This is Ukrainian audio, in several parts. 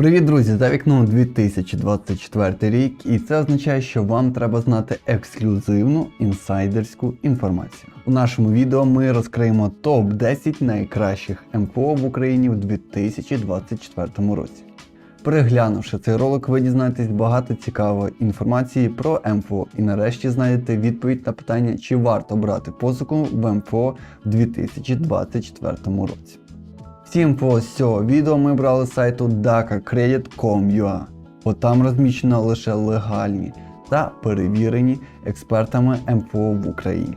Привіт, друзі! За вікном 2024 рік, і це означає, що вам треба знати ексклюзивну інсайдерську інформацію. У нашому відео ми розкриємо топ-10 найкращих МФО в Україні в 2024 році. Переглянувши цей ролик, ви дізнаєтесь багато цікавої інформації про МФО і нарешті знайдете відповідь на питання, чи варто брати позику в МФО в 2024 році. Всі інфо з цього відео ми брали з сайту dakacredit.com.ua, бо там розміщено лише легальні та перевірені експертами МФО в Україні.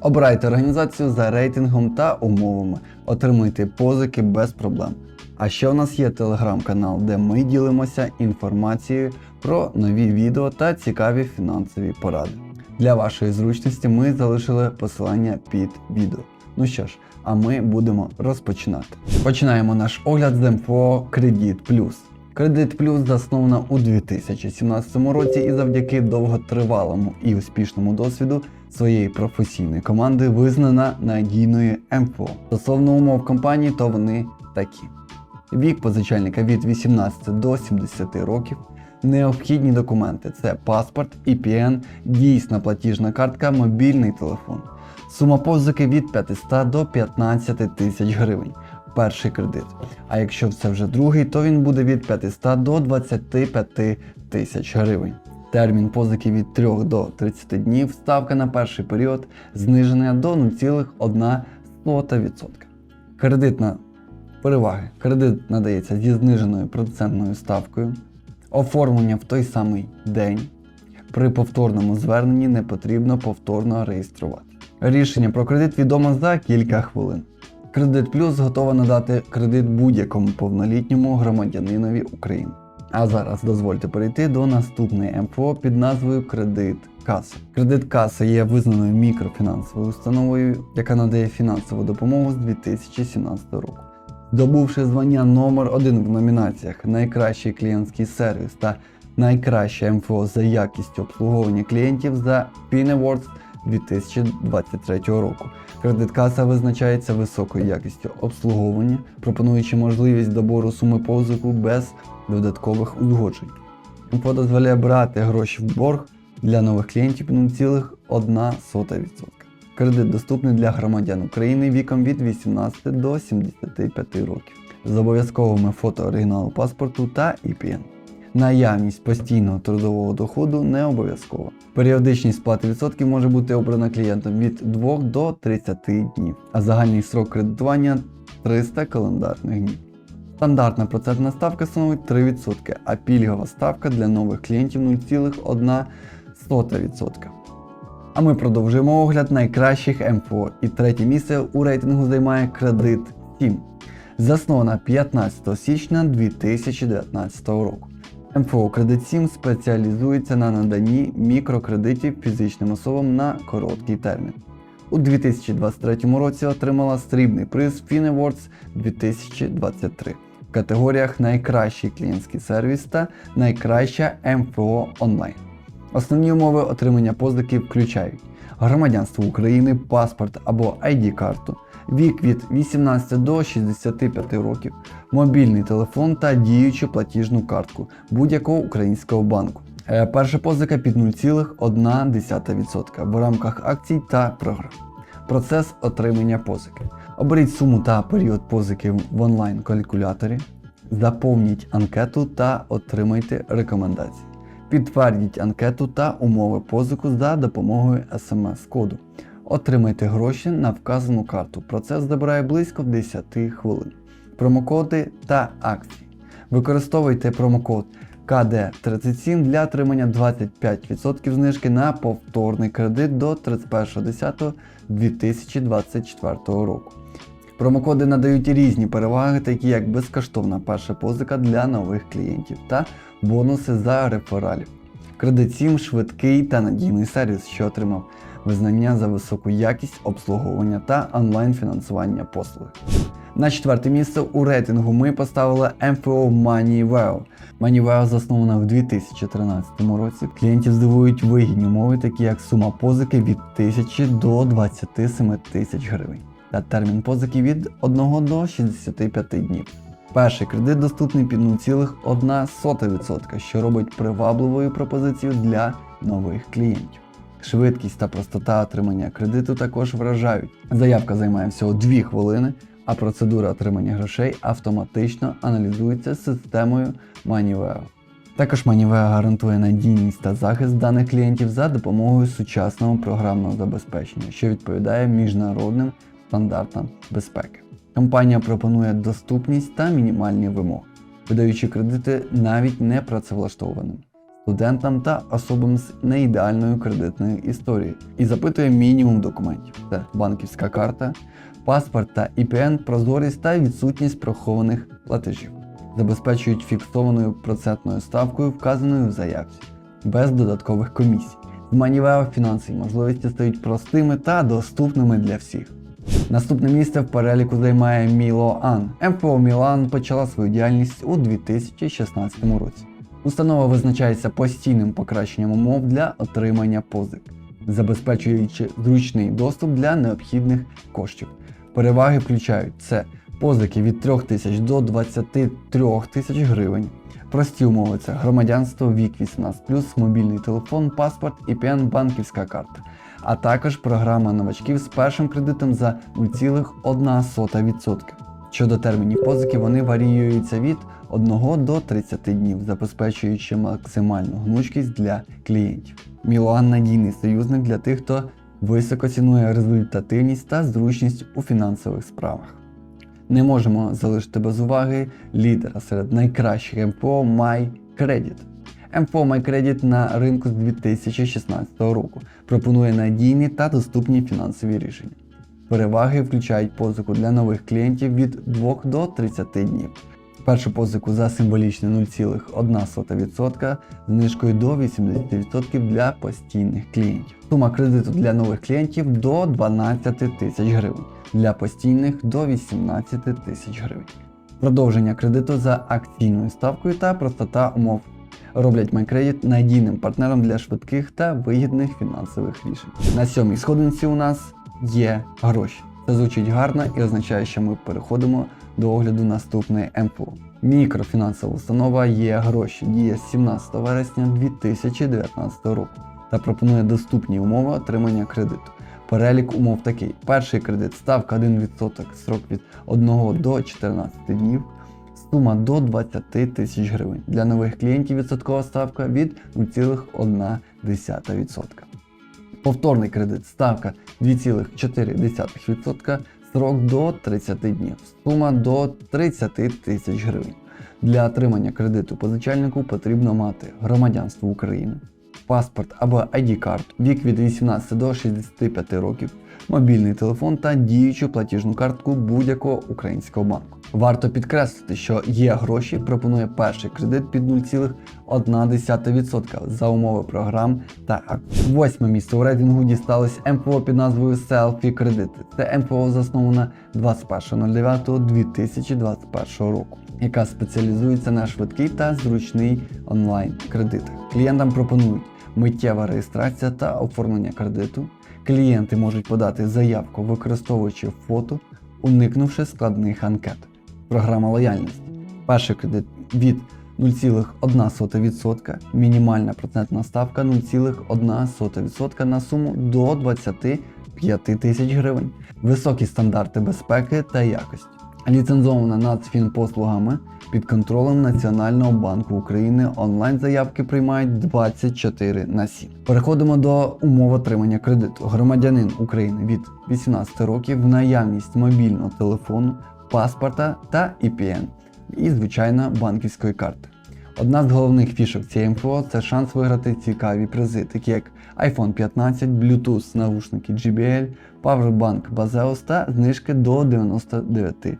Обирайте організацію за рейтингом та умовами, отримуйте позики без проблем. А ще у нас є телеграм-канал, де ми ділимося інформацією про нові відео та цікаві фінансові поради. Для вашої зручності ми залишили посилання під відео. Ну що ж, а ми будемо розпочинати. Починаємо наш огляд з МФО Кредит Плюс. Кредит Плюс заснована у 2017 році і завдяки довготривалому і успішному досвіду своєї професійної команди визнана надійною МФО. Стосовно умов компанії, то вони такі: вік позичальника від 18 до 70 років. Необхідні документи це паспорт, EPN, дійсна платіжна картка, мобільний телефон. Сума позики від 500 до 15 тисяч гривень. Перший кредит. А якщо це вже другий, то він буде від 500 до 25 тисяч гривень. Термін позики від 3 до 30 днів, ставка на перший період знижена до 0,1%. Кредитна переваги. Кредит надається зі зниженою процентною ставкою, оформлення в той самий день. При повторному зверненні не потрібно повторно реєструвати. Рішення про кредит відомо за кілька хвилин. Кредит Плюс готова надати кредит будь-якому повнолітньому громадянинові України. А зараз дозвольте перейти до наступної МФО під назвою Кредит Каса. Кредит Каса є визнаною мікрофінансовою установою, яка надає фінансову допомогу з 2017 року. Здобувши звання номер 1 в номінаціях Найкращий клієнтський сервіс та Найкраще МФО за якістю обслуговування клієнтів за Pin Awards 2023 року. Кредиткаса визначається високою якістю обслуговування, пропонуючи можливість добору суми позику без додаткових узгоджень. МФО дозволяє брати гроші в борг для нових клієнтів 0,1%. Кредит доступний для громадян України віком від 18 до 75 років з обов'язковими фото оригіналу паспорту та EPN. Наявність постійного трудового доходу не обов'язкова. Періодичність сплати відсотків може бути обрана клієнтом від 2 до 30 днів, а загальний срок кредитування 300 календарних днів. Стандартна процентна ставка становить 3%, а пільгова ставка для нових клієнтів 0,1%. А ми продовжуємо огляд найкращих МФО і третє місце у рейтингу займає кредит 7, заснована 15 січня 2019 року. МФО Кредит 7 спеціалізується на наданні мікрокредитів фізичним особам на короткий термін. У 2023 році отримала срібний приз Fin Awards 2023 в категоріях Найкращий клієнтський сервіс та Найкраща МФО онлайн. Основні умови отримання позики включають громадянство України, паспорт або ID-карту, вік від 18 до 65 років, мобільний телефон та діючу платіжну картку будь-якого українського банку. Е, Перша позика під 0,1% в рамках акцій та програм. Процес отримання позики. Оберіть суму та період позики в онлайн-калькуляторі, заповніть анкету та отримайте рекомендації. Підтвердіть анкету та умови позику за допомогою смс-коду. Отримайте гроші на вказану карту. Процес забирає близько 10 хвилин. Промокоди та акції. Використовуйте промокод КД37 для отримання 25% знижки на повторний кредит до 31.10.2024 року. Промокоди надають різні переваги, такі як безкоштовна перша позика для нових клієнтів та бонуси за рефералів. Кредит 7 швидкий та надійний сервіс, що отримав визнання за високу якість обслуговування та онлайн-фінансування послуг. На четверте місце у рейтингу ми поставили МФО MoneyWell. MoneyWell заснована в 2013 році. Клієнтів здивують вигідні умови, такі як сума позики від 1000 до 27 тисяч гривень та термін позики від 1 до 65 днів. Перший кредит доступний під 0,1%, що робить привабливою пропозицію для нових клієнтів. Швидкість та простота отримання кредиту також вражають. Заявка займає всього 2 хвилини, а процедура отримання грошей автоматично аналізується системою MoneyVeo. Також MoneyVeo гарантує надійність та захист даних клієнтів за допомогою сучасного програмного забезпечення, що відповідає міжнародним стандартам безпеки. Компанія пропонує доступність та мінімальні вимоги, видаючи кредити навіть не працевлаштованим студентам та особам з неідеальною кредитною історією і запитує мінімум документів: це банківська карта, паспорт та IPN, прозорість та відсутність прихованих платежів, забезпечують фіксованою процентною ставкою, вказаною в заявці, без додаткових комісій. З Манівео фінансові можливості стають простими та доступними для всіх. Наступне місце в переліку займає Мілоан. МФО Мілан почала свою діяльність у 2016 році. Установа визначається постійним покращенням умов для отримання позик, забезпечуючи зручний доступ для необхідних коштів. Переваги включають це позики від 3 тисяч до 23 тисяч гривень. Прості умови це громадянство, вік 18, мобільний телефон, паспорт, IPN, банківська карта, а також програма новачків з першим кредитом за 0,1%. Щодо термінів позики, вони варіюються від 1 до 30 днів, забезпечуючи максимальну гнучкість для клієнтів. Мілан надійний союзник для тих, хто високо цінує результативність та зручність у фінансових справах. Не можемо залишити без уваги лідера серед найкращих МФО MyCredit. МФО MyCredit на ринку з 2016 року пропонує надійні та доступні фінансові рішення. Переваги включають позику для нових клієнтів від 2 до 30 днів. Першу позику за символічне 0,1% знижкою до 80% для постійних клієнтів. Сума кредиту для нових клієнтів до 12 тисяч гривень, для постійних до 18 тисяч гривень. Продовження кредиту за акційною ставкою та простота умов роблять MyCredit надійним партнером для швидких та вигідних фінансових рішень. На сьомій сходинці у нас є гроші. Це звучить гарно і означає, що ми переходимо до огляду наступної МФО. Мікрофінансова установа є гроші, діє з 17 вересня 2019 року та пропонує доступні умови отримання кредиту. Перелік умов такий: перший кредит, ставка 1%, срок від 1 до 14 днів, сума до 20 тисяч гривень. Для нових клієнтів відсоткова ставка від 0,1%. Повторний кредит, ставка 2,4%, срок до 30 днів, сума до 30 тисяч гривень. Для отримання кредиту позичальнику потрібно мати громадянство України, паспорт або ID-карту, вік від 18 до 65 років, мобільний телефон та діючу платіжну картку будь-якого українського банку. Варто підкреслити, що є гроші пропонує перший кредит під 0,1% за умови програм та акцій. Восьме місце у рейтингу дісталось МФО під назвою Selfie Кредити. Це МФО заснована 21.09.2021 року, яка спеціалізується на швидкий та зручний онлайн кредитах. Клієнтам пропонують миттєва реєстрація та оформлення кредиту. Клієнти можуть подати заявку, використовуючи фото, уникнувши складних анкет. Програма лояльності. Перший кредит від 0,1%, мінімальна процентна ставка 0,1% на суму до 25 тисяч гривень, високі стандарти безпеки та якості. Ліцензована Нацфінпослугами під контролем Національного банку України онлайн заявки приймають 24 на 7. Переходимо до умов отримання кредиту. Громадянин України від 18 років в наявність мобільного телефону, паспорта та IPN і, звичайно, банківської карти. Одна з головних фішок цієї МФО це шанс виграти цікаві призи, такі як iPhone 15, Bluetooth навушники JBL, Powerbank Baseos та знижки до 99%.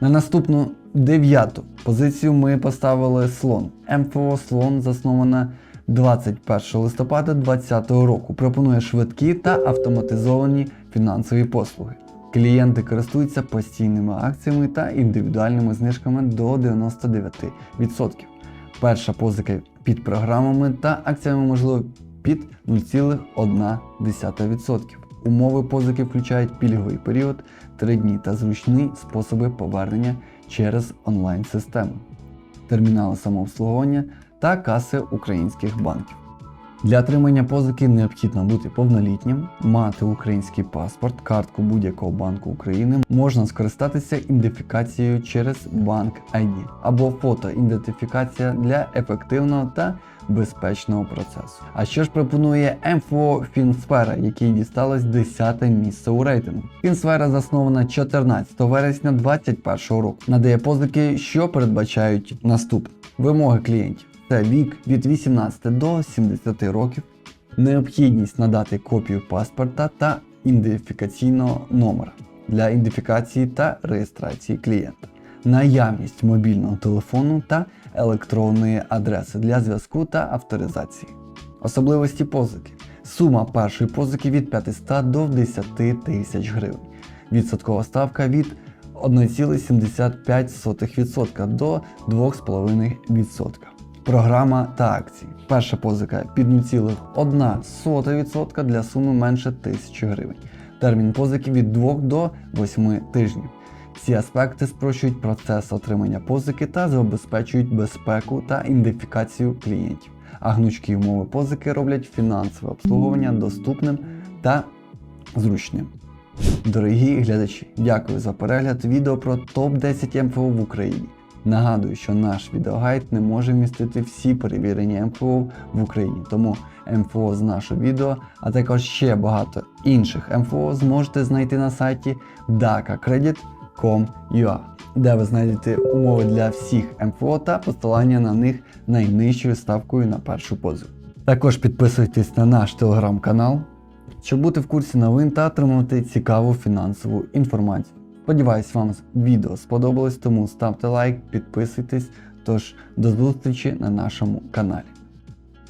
На наступну дев'яту позицію ми поставили слон. МФО Слон заснована 21 листопада 2020 року. Пропонує швидкі та автоматизовані фінансові послуги. Клієнти користуються постійними акціями та індивідуальними знижками до 99%. Перша позика під програмами та акціями можливо під 0,1%. Умови позики включають пільговий період, 3 дні та зручні способи повернення через онлайн-систему, термінали самообслуговування та каси українських банків. Для отримання позики необхідно бути повнолітнім, мати український паспорт, картку будь-якого банку України, можна скористатися ідентифікацією через банк ID або фотоідентифікація для ефективного та безпечного процесу. А що ж пропонує МФО Фінсфера, який дісталось 10 місце у рейтингу? Фінсфера заснована 14 вересня 2021 року. Надає позики, що передбачають наступне вимоги клієнтів. Це вік від 18 до 70 років, необхідність надати копію паспорта та ідентифікаційного номера для ідентифікації та реєстрації клієнта, наявність мобільного телефону та електронної адреси для зв'язку та авторизації. Особливості позики. Сума першої позики від 500 до 10 тисяч гривень. Відсоткова ставка від 1,75% до 2,5%. Програма та акції. Перша позика під 0,1% для суми менше 1000 гривень. Термін позики від 2 до 8 тижнів. Ці аспекти спрощують процес отримання позики та забезпечують безпеку та ідентифікацію клієнтів. А гнучкі умови позики роблять фінансове обслуговування доступним та зручним. Дорогі глядачі, дякую за перегляд відео про топ-10 МФО в Україні. Нагадую, що наш відеогайд не може вмістити всі перевірені МФО в Україні, тому МФО з нашого відео, а також ще багато інших МФО зможете знайти на сайті dakacredit.com.ua, де ви знайдете умови для всіх МФО та посилання на них найнижчою ставкою на першу позу. Також підписуйтесь на наш телеграм-канал, щоб бути в курсі новин та отримувати цікаву фінансову інформацію. Сподіваюсь, вам відео сподобалось, тому ставте лайк, підписуйтесь. Тож до зустрічі на нашому каналі.